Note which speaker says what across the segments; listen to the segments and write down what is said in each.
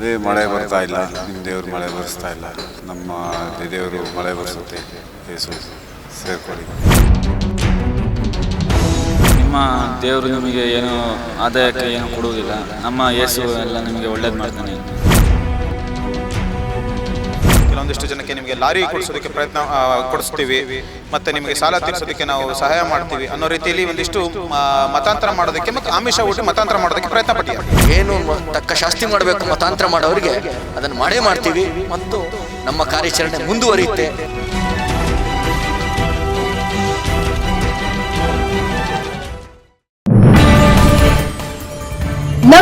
Speaker 1: ಅದೇ ಮಳೆ ಬರ್ತಾ ಇಲ್ಲ, ನಿಮ್ಮ ದೇವರು ಮಳೆ ಬರೆಸ್ತಾ ಇಲ್ಲ, ನಮ್ಮ ದೇವರು ಮಳೆ ಬರೆಸುತ್ತೆ ಯೇಸು ಸೇರ್ಕೊಳ್ಳಿ.
Speaker 2: ನಿಮ್ಮ ದೇವರು ನಿಮಗೆ ಏನು ಆದಾಯಕ್ಕೆ ಏನು ಕೊಡುವುದಿಲ್ಲ, ನಮ್ಮ ಯೇಸು ಎಲ್ಲ ನಿಮಗೆ ಒಳ್ಳೇದು ಮಾಡ್ತಾನೆ.
Speaker 3: ಕೆಲವೊಂದಿಷ್ಟು ಜನಕ್ಕೆ ನಿಮಗೆ ಲಾರಿ ಕೊಡಿಸೋದಕ್ಕೆ ಪ್ರಯತ್ನ ಕೊಡಿಸ್ತೀವಿ. ಮತ್ತೆ ನಿಮಗೆ ಸಾಲ ತೀರಿಸೋದಕ್ಕೆ ನಾವು ಸಹಾಯ ಮಾಡ್ತೀವಿ ಅನ್ನೋ ರೀತಿಯಲ್ಲಿ ಒಂದಿಷ್ಟು ಮತಾಂತರ ಮಾಡೋದಕ್ಕೆ ಮತ್ತು ಆಮಿಷ ಊಟಿ ಮತಾಂತರ ಮಾಡೋದಕ್ಕೆ ಪ್ರಯತ್ನ ಪಟ್ಟಿ
Speaker 4: ಏನು ತಕ್ಕ ಶಾಸ್ತಿ ಮಾಡಬೇಕು ಮತಾಂತರ ಮಾಡೋರಿಗೆ ಅದನ್ನು ಮಾಡೇ ಮಾಡ್ತೀವಿ ಮತ್ತು ನಮ್ಮ ಕಾರ್ಯಾಚರಣೆ ಮುಂದುವರಿಯುತ್ತೆ.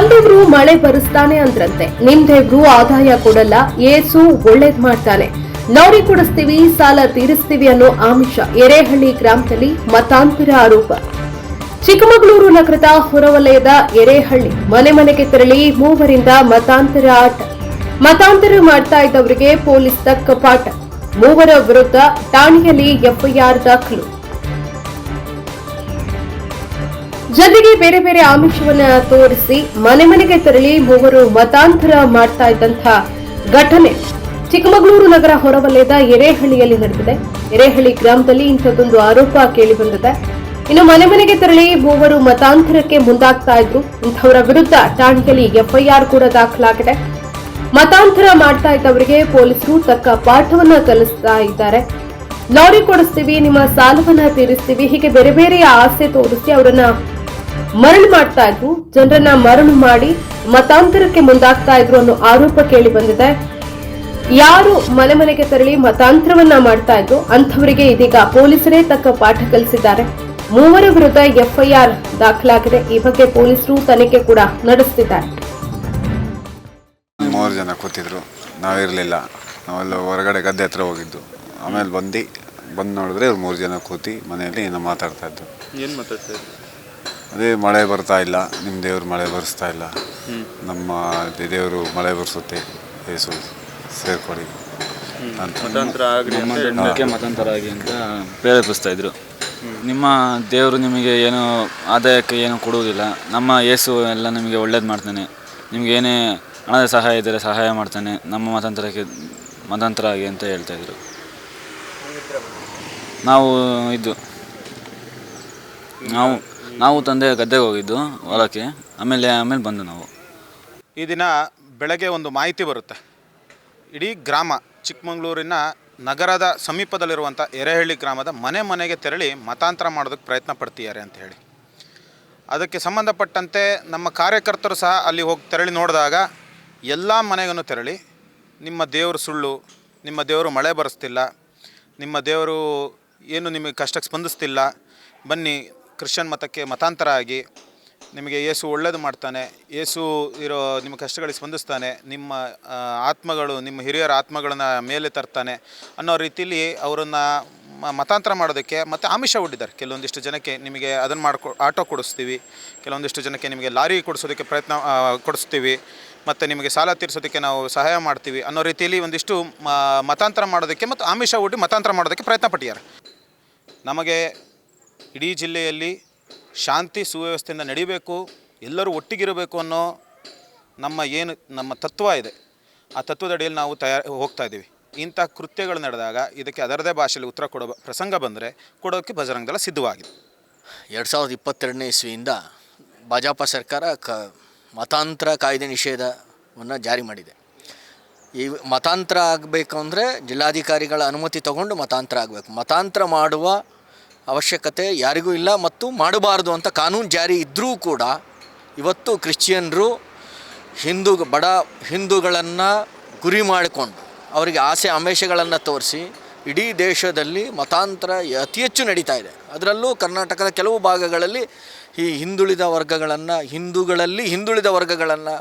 Speaker 5: ನಮ್ ದೇವ್ರು ಮಳೆ ಬರೆಸ್ತಾನೆ ಅಂದ್ರಂತೆ. ನಿಮ್ ದೇವ್ರು ಆದಾಯ ಕೊಡಲ್ಲ, ಏಸು ಒಳ್ಳೇದ್ ಮಾಡ್ತಾನೆ. ನೌರಿ ಕೊಡಿಸ್ತೀವಿ, ಸಾಲ ತೀರಿಸ್ತೀವಿ ಅನ್ನೋ ಆಮಿಷ ಎರೇಹಳ್ಳಿ ಗ್ರಾಮದಲ್ಲಿ ಮತಾಂತರ ಆರೋಪ. ಚಿಕ್ಕಮಗಳೂರು ನಗರದ ಹೊರವಲಯದ ಎರೇಹಳ್ಳಿ ಮನೆ ಮನೆಗೆ ತೆರಳಿ ಮೂವರಿಂದ ಮತಾಂತರ ಆಟ. ಮತಾಂತರ ಮಾಡ್ತಾ ಇದ್ದವರಿಗೆ ಪೊಲೀಸ್ ತಕ್ಕ ಪಾಠ. ಮೂವರ ವಿರುದ್ಧ ಠಾಣೆಯಲ್ಲಿ ಎಫ್ಐಆರ್ ದಾಖಲು. ಜೊತೆಗೆ ಬೇರೆ ಬೇರೆ ಆಮಿಷವನ್ನ ತೋರಿಸಿ ಮನೆ ಮನೆಗೆ ತೆರಳಿ ಮೂವರು ಮತಾಂತರ ಮಾಡ್ತಾ ಇದ್ದಂತಹ ಘಟನೆ ಚಿಕ್ಕಮಗಳೂರು ನಗರ ಹೊರವಲಯದ ಎರೆಹಳ್ಳಿಯಲ್ಲಿ ನಡೆದಿದೆ. ಎರೆಹಳ್ಳಿ ಗ್ರಾಮದಲ್ಲಿ ಇಂಥದ್ದೊಂದು ಆರೋಪ ಕೇಳಿ ಬಂದಿದೆ. ಇನ್ನು ಮನೆ ಮನೆಗೆ ತೆರಳಿ ಮೂವರು ಮತಾಂತರಕ್ಕೆ ಮುಂದಾಗ್ತಾ ಇದ್ರು. ಇಂಥವರ ವಿರುದ್ಧ ಠಾಣೆಯಲ್ಲಿ ಎಫ್ಐಆರ್ ಕೂಡ ದಾಖಲಾಗಿದೆ. ಮತಾಂತರ ಮಾಡ್ತಾ ಇದ್ದವರಿಗೆ ಪೊಲೀಸರು ತಕ್ಕ ಪಾಠವನ್ನ ಕಲಿಸ್ತಾ ಇದ್ದಾರೆ. ಲಾರಿ ಕೊಡಿಸ್ತೀವಿ, ನಿಮ್ಮ ಸಾಲವನ್ನ ತೀರಿಸ್ತೀವಿ, ಹೀಗೆ ಬೇರೆ ಬೇರೆ ಆಸೆ ತೋರಿಸಿ ಅವರನ್ನ ಮರಳು ಮಾಡ್ತಾ ಇದ್ರು ಜನರನ್ನ ಮರಳು ಮಾಡಿ ಮತಾಂತರಕ್ಕೆ ಮುಂದಾಗ್ತಾ ಇದ್ರು ಅನ್ನೋ ಆರೋಪ ಕೇಳಿ ಬಂದಿದೆ. ಯಾರು ಮನೆ ಮನೆಗೆ ತೆರಳಿ ಮತಾಂತರವನ್ನ ಮಾಡ್ತಾ ಇದ್ರು ಅಂಥವರಿಗೆ ಇದೀಗ ಪೊಲೀಸರೇ ತಕ್ಕ ಪಾಠ ಕಲಿಸಿದ್ದಾರೆ. ಮೂವರ ವಿರುದ್ಧ ಎಫ್ಐಆರ್ ದಾಖಲಾಗಿದೆ. ಈ ಬಗ್ಗೆ ಪೊಲೀಸರು ತನಿಖೆ ಕೂಡ ನಡೆಸುತ್ತಿದ್ದಾರೆ
Speaker 1: ಮೂರು ಜನ ಕೂತಿದ್ರು. ನಾವಿರಲಿಲ್ಲ. ನಾವೆಲ್ಲ ಹೊರಗಡೆ ಗದ್ದೆ ಹತ್ರ ಹೋಗಿದ್ದು. ಆಮೇಲೆ ಬಂದು ಬಂದು ನೋಡಿದ್ರೆ ಇವ್ರು ಮೂರು ಜನ ಕೂತಿ ಮನೆಯಲ್ಲಿ ಏನೋ ಮಾತಾಡ್ತಾ ಇದ್ದರು
Speaker 6: ಏನು ಮಾತಾಡ್ತಾ ಇದ್ರು?
Speaker 1: ಅದೇ ಮಳೆ ಬರ್ತಾ ಇಲ್ಲ ನಿಮ್ಮ ದೇವರು ಮಳೆ ಬರೆಸ್ತಾ ಇಲ್ಲ. ನಮ್ಮ ದೇವರು ಮಳೆ ಬರ್ಸುತ್ತೆ ಯೇಸು ಸೇರ್ಕೊಳ್ಳಿ. ಅಂತ
Speaker 6: ಮತಾಂತರ
Speaker 2: ಮತಾಂತರ ಆಗಿ ಅಂತ ಪ್ರೇರೇಪಿಸ್ತಾ ಇದ್ರು. ನಿಮ್ಮ ದೇವರು ನಿಮಗೆ ಏನು ಆದಾಯಕ್ಕೆ ಏನು ಕೊಡುವುದಿಲ್ಲ ನಮ್ಮ ಯೇಸು ಎಲ್ಲ ನಿಮಗೆ ಒಳ್ಳೇದು ಮಾಡ್ತಾನೆ. ನಿಮ್ಗೆ ಏನೇ ಹಣದ ಸಹಾಯ ಇದ್ದರೆ ಸಹಾಯ ಮಾಡ್ತಾನೆ ನಮ್ಮ ಮತಾಂತರಕ್ಕೆ ಮತಾಂತರ ಆಗಿ ಅಂತ ಹೇಳ್ತಾ ಇದ್ರು. ನಾವು ಇದು ನಾವು ನಾವು ತಂದೆ ಗದ್ದೆಗೆ ಹೋಗಿದ್ದು, ಹೊಲಕ್ಕೆ. ಆಮೇಲೆ ಆಮೇಲೆ ಬಂದು ನಾವು.
Speaker 3: ಈ ದಿನ ಬೆಳಗ್ಗೆ ಒಂದು ಮಾಹಿತಿ ಬರುತ್ತೆ. ಇಡೀ ಗ್ರಾಮ, ಚಿಕ್ಕಮಗಳೂರಿನ ನಗರದ ಸಮೀಪದಲ್ಲಿರುವಂಥ ಎರೆಹಳ್ಳಿ ಗ್ರಾಮದ ಮನೆ ಮನೆಗೆ ತೆರಳಿ ಮತಾಂತರ ಮಾಡೋದಕ್ಕೆ ಪ್ರಯತ್ನ ಪಡ್ತಿದ್ದಾರೆ ಅಂತ ಹೇಳಿ. ಅದಕ್ಕೆ ಸಂಬಂಧಪಟ್ಟಂತೆ ನಮ್ಮ ಕಾರ್ಯಕರ್ತರು ಸಹ ಅಲ್ಲಿ ಹೋಗಿ ತೆರಳಿ ನೋಡಿದಾಗ, ಎಲ್ಲ ಮನೆಗೂ ತೆರಳಿ, ನಿಮ್ಮ ದೇವರು ಸುಳ್ಳು, ನಿಮ್ಮ ದೇವರು ಮಳೆ ಬರೆಸ್ತಿಲ್ಲ, ನಿಮ್ಮ ದೇವರು ಏನು ನಿಮಗೆ ಕಷ್ಟಕ್ಕೆ ಸ್ಪಂದಿಸ್ತಿಲ್ಲ, ಬನ್ನಿ ಕ್ರಿಶ್ಚಿಯನ್ ಮತಕ್ಕೆ ಮತಾಂತರ ಆಗಿ ನಿಮಗೆ ಯೇಸು ಒಳ್ಳೇದು ಮಾಡ್ತಾನೆ, ಯೇಸು ಇರೋ ನಿಮ್ಮ ಕಷ್ಟಗಳಿಗೆ ಸ್ಪಂದಿಸ್ತಾನೆ, ನಿಮ್ಮ ಆತ್ಮಗಳು, ನಿಮ್ಮ ಹಿರಿಯರ ಆತ್ಮಗಳನ್ನ ಮೇಲೆ ತರ್ತಾನೆ ಅನ್ನೋ ರೀತಿಯಲ್ಲಿ ಅವರನ್ನು ಮತಾಂತರ ಮಾಡೋದಕ್ಕೆ ಮತ್ತು ಆಮಿಷ ಒಡ್ಡಿದ್ದಾರೆ ಕೆಲವೊಂದಿಷ್ಟು ಜನಕ್ಕೆ ನಿಮಗೆ ಅದನ್ನು ಮಾಡ್ಕೊ, ಆಟೋ ಕೊಡಿಸ್ತೀವಿ, ಕೆಲವೊಂದಿಷ್ಟು ಜನಕ್ಕೆ ನಿಮಗೆ ಲಾರಿ ಕೊಡಿಸೋದಕ್ಕೆ ಪ್ರಯತ್ನ ಕೊಡಿಸ್ತೀವಿ, ಮತ್ತು ನಿಮಗೆ ಸಾಲ ತೀರಿಸೋದಕ್ಕೆ ನಾವು ಸಹಾಯ ಮಾಡ್ತೀವಿ ಅನ್ನೋ ರೀತಿಯಲ್ಲಿ ಒಂದಿಷ್ಟು ಮತಾಂತರ ಮಾಡೋದಕ್ಕೆ ಮತ್ತು ಆಮಿಷ ಒಡ್ಡಿ ಮತಾಂತರ ಮಾಡೋದಕ್ಕೆ ಪ್ರಯತ್ನ ಪಟ್ಟಿದ್ದಾರೆ. ನಮಗೆ ಇಡೀ ಜಿಲ್ಲೆಯಲ್ಲಿ ಶಾಂತಿ ಸುವ್ಯವಸ್ಥೆಯಿಂದ ನಡಿಬೇಕು, ಎಲ್ಲರೂ ಒಟ್ಟಿಗಿರಬೇಕು ಅನ್ನೋ ನಮ್ಮ ಏನು, ನಮ್ಮ ತತ್ವ ಇದೆ. ಆ ತತ್ವದ ಅಡಿಯಲ್ಲಿ ನಾವು ತಯಾರು ಹೋಗ್ತಾ ಇದ್ದೀವಿ. ಇಂಥ ಕೃತ್ಯಗಳು ನಡೆದಾಗ ಇದಕ್ಕೆ ಅದರದೇ ಭಾಷೆಯಲ್ಲಿ ಉತ್ತರ ಕೊಡೋ ಪ್ರಸಂಗ ಬಂದರೆ ಕೊಡೋಕ್ಕೆ ಬಜರಂಗದಳ ಸಿದ್ಧವಾಗಿದೆ.
Speaker 4: ಎರಡು ಸಾವಿರದ ಇಪ್ಪತ್ತೆರಡನೇ ಇಸ್ವಿಯಿಂದ ಭಾಜಪ ಸರ್ಕಾರ ಕ, ಮತಾಂತರ ಕಾಯ್ದೆ ನಿಷೇಧವನ್ನು ಜಾರಿ ಮಾಡಿದೆ. ಈ ಮತಾಂತರ ಆಗಬೇಕು ಅಂದರೆ ಜಿಲ್ಲಾಧಿಕಾರಿಗಳ ಅನುಮತಿ ತಗೊಂಡು ಮತಾಂತರ ಆಗಬೇಕು. ಮತಾಂತರ ಮಾಡುವ ಅವಶ್ಯಕತೆ ಯಾರಿಗೂ ಇಲ್ಲ ಮತ್ತು ಮಾಡಬಾರ್ದು ಅಂತ ಕಾನೂನು ಜಾರಿ ಇದ್ದರೂ ಕೂಡ ಇವತ್ತು ಕ್ರಿಶ್ಚಿಯನ್ರು ಹಿಂದೂ ಬಡ ಹಿಂದೂಗಳನ್ನು ಗುರಿ ಮಾಡಿಕೊಂಡು ಅವರಿಗೆ ಆಸೆ ಆಮೇಷಗಳನ್ನು ತೋರಿಸಿ ಇಡೀ ದೇಶದಲ್ಲಿ ಮತಾಂತರ ಅತಿ ಹೆಚ್ಚು ನಡೀತಾ ಇದೆ. ಅದರಲ್ಲೂ ಕರ್ನಾಟಕದ ಕೆಲವು ಭಾಗಗಳಲ್ಲಿ ಈ ಹಿಂದುಳಿದ ವರ್ಗಗಳನ್ನು, ಹಿಂದೂಗಳಲ್ಲಿ ಹಿಂದುಳಿದ ವರ್ಗಗಳನ್ನು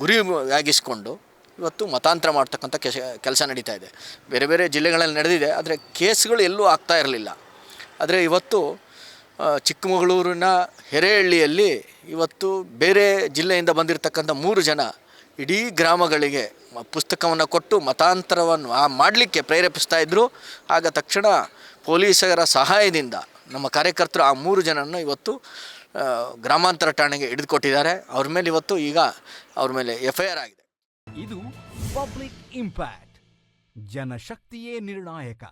Speaker 4: ಗುರಿ ಆಗಿಸಿಕೊಂಡು ಇವತ್ತು ಮತಾಂತರ ಮಾಡ್ತಕ್ಕಂಥ ಕೆಲಸ ನಡೀತಾ ಇದೆ. ಬೇರೆ ಬೇರೆ ಜಿಲ್ಲೆಗಳಲ್ಲಿ ನಡೆದಿದೆ, ಆದರೆ ಕೇಸ್ಗಳು ಎಲ್ಲೂ ಆಗ್ತಾ ಇರಲಿಲ್ಲ. ಆದರೆ ಇವತ್ತು ಚಿಕ್ಕಮಗಳೂರಿನ ಹೆರೇಹಳ್ಳಿಯಲ್ಲಿ ಇವತ್ತು ಬೇರೆ ಜಿಲ್ಲೆಯಿಂದ ಬಂದಿರತಕ್ಕಂಥ ಮೂರು ಜನ ಇಡೀ ಗ್ರಾಮಗಳಿಗೆ ಪುಸ್ತಕವನ್ನು ಕೊಟ್ಟು ಮತಾಂತರವನ್ನು, ಆ, ಮಾಡಲಿಕ್ಕೆ ಪ್ರೇರೇಪಿಸ್ತಾ ಇದ್ದರು ಆಗ ತಕ್ಷಣ ಪೊಲೀಸರ ಸಹಾಯದಿಂದ ನಮ್ಮ ಕಾರ್ಯಕರ್ತರು ಆ ಮೂರು ಜನರನ್ನು ಇವತ್ತು ಗ್ರಾಮಾಂತರ ಠಾಣೆಗೆ ಹಿಡಿದುಕೊಟ್ಟಿದ್ದಾರೆ. ಅವ್ರ ಮೇಲೆ ಇವತ್ತು ಈಗ ಅವ್ರ ಮೇಲೆ ಎಫ್ ಐ ಆರ್ ಆಗಿದೆ.
Speaker 7: ಇದು
Speaker 6: ಪಬ್ಲಿಕ್ ಇಂಪ್ಯಾಕ್ಟ್, ಜನಶಕ್ತಿಯೇ ನಿರ್ಣಾಯಕ.